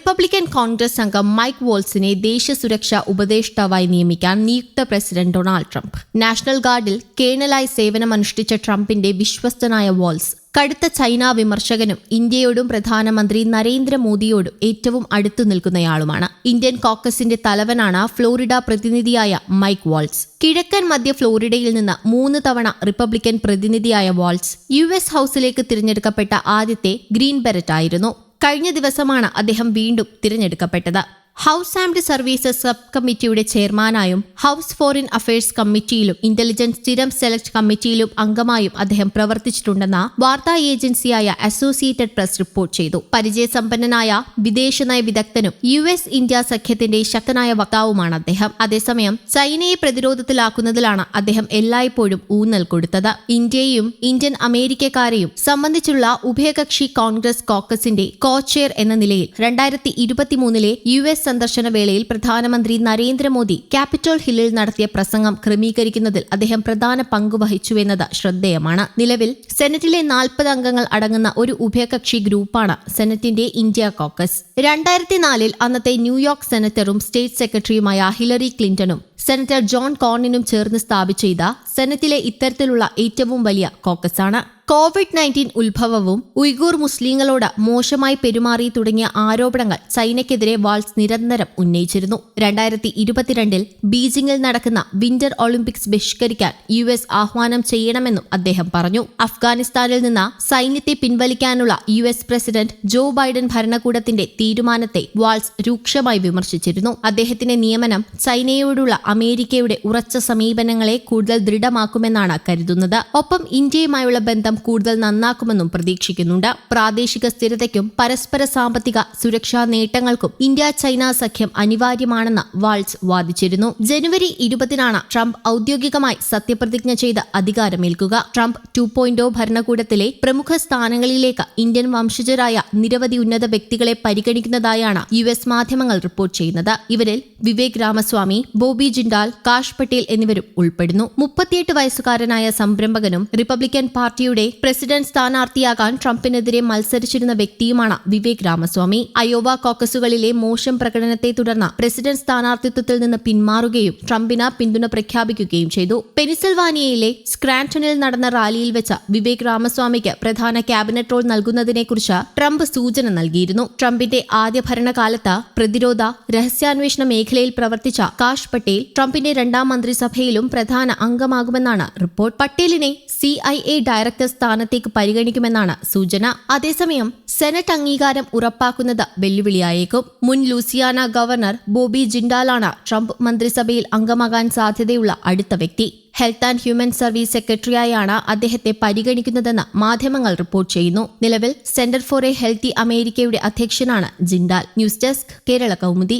Republican Congress അംഗം mic വോൾസിനെ ദേശീയ സുരക്ഷാ ഉപദേഷ്ടാവായി നിയമിക്കാൻ നിയുക്ത പ്രസിഡന്റ് ഡൊണാൾഡ് ട്രംപ്. നാഷണൽ ഗാർഡിൽ കേണലായി സേവനമനുഷ്ഠിച്ച ട്രംപിന്റെ വിശ്വസ്തനായ വോൾസ് കടുത്ത ചൈന വിമർശകനും ഇന്ത്യയോടും പ്രധാനമന്ത്രി നരേന്ദ്രമോദിയോടും ഏറ്റവും അടുത്തു നിൽക്കുന്നയാളുമാണ്. ഇന്ത്യൻ കോക്കസിന്റെ തലവനാണ് ഫ്ലോറിഡ പ്രതിനിധിയായ മൈക്ക് വാൾസ്. കിഴക്കൻ മധ്യ ഫ്ലോറിഡയിൽ നിന്ന് മൂന്ന് തവണ റിപ്പബ്ലിക്കൻ പ്രതിനിധിയായ വാൾസ് യു എസ് ഹൌസിലേക്ക് തിരഞ്ഞെടുക്കപ്പെട്ട ആദ്യത്തെ ഗ്രീൻ ബെരറ്റ് ആയിരുന്നു കഴിഞ്ഞ ദിവസമാണ് അദ്ദേഹം വീണ്ടും തിരഞ്ഞെടുക്കപ്പെട്ടത്. ഹൗസ് ആൻഡ് സർവീസസ് സബ് കമ്മിറ്റിയുടെ ചെയർമാനായും ഹൗസ് ഫോറിൻ അഫയേഴ്സ് കമ്മിറ്റിയിലും ഇന്റലിജൻസ് സ്ഥിരം സെലക്ട് കമ്മിറ്റിയിലും അംഗമായും അദ്ദേഹം പ്രവർത്തിച്ചിട്ടുണ്ടെന്ന വാർത്താ ഏജൻസിയായ അസോസിയേറ്റഡ് പ്രസ് റിപ്പോർട്ട് ചെയ്തു. പരിചയസമ്പന്നനായ വിദേശ നയ വിദഗ്ധനും യു എസ് ഇന്ത്യ സഖ്യത്തിന്റെ ശക്തനായ വക്താവുമാണ് അദ്ദേഹം. അതേസമയം ചൈനയെ പ്രതിരോധത്തിലാക്കുന്നതിലാണ് അദ്ദേഹം എല്ലായ്പ്പോഴും ഊന്നൽ കൊടുത്തത്. ഇന്ത്യയെയും ഇന്ത്യൻ അമേരിക്കക്കാരെയും സംബന്ധിച്ചുള്ള ഉഭയകക്ഷി കോൺഗ്രസ് കോക്കസിന്റെ കോ ചെയർ എന്ന നിലയിൽ രണ്ടായിരത്തി ഇരുപത്തിമൂന്നിലെ യു എസ് സന്ദർശന വേളയിൽ പ്രധാനമന്ത്രി നരേന്ദ്രമോദി ക്യാപിറ്റോൾ ഹില്ലിൽ നടത്തിയ പ്രസംഗം ക്രമീകരിക്കുന്നതിൽ അദ്ദേഹം പ്രധാന പങ്കുവഹിച്ചുവെന്നത് ശ്രദ്ധേയമാണ്. നിലവിൽ സെനറ്റിലെ നാൽപ്പത് അംഗങ്ങൾ അടങ്ങുന്ന ഒരു ഉഭയകക്ഷി ഗ്രൂപ്പാണ് സെനറ്റിന്റെ ഇന്ത്യ കോക്കസ്. രണ്ടായിരത്തി നാലിൽ അന്നത്തെ ന്യൂയോർക്ക് സെനറ്ററും സ്റ്റേറ്റ് സെക്രട്ടറിയുമായ ഹിലറി ക്ലിന്റണും സെനറ്റർ ജോൺ കോണിനും ചേർന്ന് സ്ഥാപിച്ച ഇത് സെനറ്റിലെ ഇത്തരത്തിലുള്ള ഏറ്റവും വലിയ കോക്കസാണ്. കോവിഡ് നയന്റീൻ ഉത്ഭവവും ഉയ്ഗൂർ മുസ്ലിങ്ങളോട് മോശമായി പെരുമാറി തുടങ്ങിയ ആരോപണങ്ങൾ ചൈനയ്ക്കെതിരെ വാൾസ് നിരന്തരം ഉന്നയിച്ചിരുന്നു. രണ്ടായിരത്തി ഇരുപത്തിരണ്ടിൽ ബീജിംഗിൽ നടക്കുന്ന വിന്റർ ഒളിമ്പിക്സ് ബഹിഷ്കരിക്കാൻ യു എസ് ആഹ്വാനം ചെയ്യണമെന്നും അദ്ദേഹം പറഞ്ഞു. അഫ്ഗാനിസ്ഥാനിൽ നിന്ന് സൈന്യത്തെ പിൻവലിക്കാനുള്ള U S president Joe Biden ഭരണകൂടത്തിന്റെ തീരുമാനത്തെ വാൾസ് രൂക്ഷമായി വിമർശിച്ചിരുന്നു. അദ്ദേഹത്തിന്റെ നിയമനം ചൈനയോടുള്ള അമേരിക്കയുടെ ഉറച്ച സമീപനങ്ങളെ കൂടുതൽ ദൃഢമാക്കുമെന്നാണ് കരുതുന്നത്. ഒപ്പം ഇന്ത്യയുമായുള്ള ബന്ധം കൂടുതൽ നന്നാക്കുമെന്നും പ്രതീക്ഷിക്കുന്നുണ്ട്. പ്രാദേശിക സ്ഥിരതയ്ക്കും പരസ്പര സാമ്പത്തിക സുരക്ഷാ നേട്ടങ്ങൾക്കും ഇന്ത്യ ചൈന സഖ്യം അനിവാര്യമാണെന്ന് വാൾസ് വാദിച്ചിരുന്നു. ജനുവരി ഇരുപതിനാണ് ട്രംപ് ഔദ്യോഗികമായി സത്യപ്രതിജ്ഞ ചെയ്ത് അധികാരമേൽക്കുക. ട്രംപ് ടു പോയിന്റ് ഭരണകൂടത്തിലെ പ്രമുഖ സ്ഥാനങ്ങളിലേക്ക് ഇന്ത്യൻ വംശജരായ നിരവധി ഉന്നത വ്യക്തികളെ പരിഗണിക്കുന്നതായാണ് യു എസ് മാധ്യമങ്ങൾ റിപ്പോർട്ട് ചെയ്യുന്നത്. ഇവരിൽ വിവേക് രാമസ്വാമി ബോബി ജിൻഡാൽ കാഷ് പട്ടേൽ എന്നിവരും ഉൾപ്പെടുന്നു. മുപ്പത്തിയെട്ട് വയസ്സുകാരനായ സംരംഭകനും റിപ്പബ്ലിക്കൻ പാർട്ടിയുടെ പ്രസിഡന്റ് സ്ഥാനാർത്ഥിയാകാൻ ട്രംപിനെതിരെ മത്സരിച്ചിരുന്ന വ്യക്തിയുമാണ് വിവേക് രാമസ്വാമി. അയോവ കോക്കസുകളിലെ മോശം പ്രകടനത്തെ തുടർന്ന് പ്രസിഡന്റ് സ്ഥാനാർത്ഥിത്വത്തിൽ നിന്ന് പിന്മാറുകയും ട്രംപിന് പിന്തുണ പ്രഖ്യാപിക്കുകയും ചെയ്തു. പെനിസിൽവാനിയയിലെ സ്ക്രാൻടണിൽ നടന്ന റാലിയിൽ വെച്ച് വിവേക് രാമസ്വാമിക്ക് പ്രധാന ക്യാബിനറ്റ് റോൾ നൽകുന്നതിനെക്കുറിച്ച് ട്രംപ് സൂചന നൽകിയിരുന്നു. ട്രംപിന്റെ ആദ്യ ഭരണകാലത്ത് പ്രതിരോധ രഹസ്യാന്വേഷണ മേഖലയിൽ പ്രവർത്തിച്ച കാഷ് പട്ടേൽ ട്രംപിന്റെ രണ്ടാം മന്ത്രിസഭയിലും പ്രധാന അംഗമാകുമെന്നാണ് റിപ്പോർട്ട്. പട്ടേലിനെ സി ഡയറക്ടർ സ്ഥാനത്തേക്ക് പരിഗണിക്കുമെന്നാണ് സൂചന. അതേസമയം സെനറ്റ് അംഗീകാരം ഉറപ്പാക്കുന്നത് വെല്ലുവിളിയായേക്കും. മുൻ ലൂസിയാന ഗവർണർ ബോബി ജിൻഡാലാണ് ട്രംപ് മന്ത്രിസഭയിൽ അംഗമാകാൻ സാധ്യതയുള്ള അടുത്ത വ്യക്തി. ഹെൽത്ത് ആൻഡ് ഹ്യൂമൻ സർവീസ് സെക്രട്ടറിയായാണ് അദ്ദേഹത്തെ പരിഗണിക്കുന്നതെന്ന് മാധ്യമങ്ങൾ റിപ്പോർട്ട് ചെയ്യുന്നു. നിലവിൽ സെന്റർ ഫോർ എ ഹെൽത്തി അമേരിക്കയുടെ അധ്യക്ഷനാണ് Jindal. News desk Kerala Kaumudi.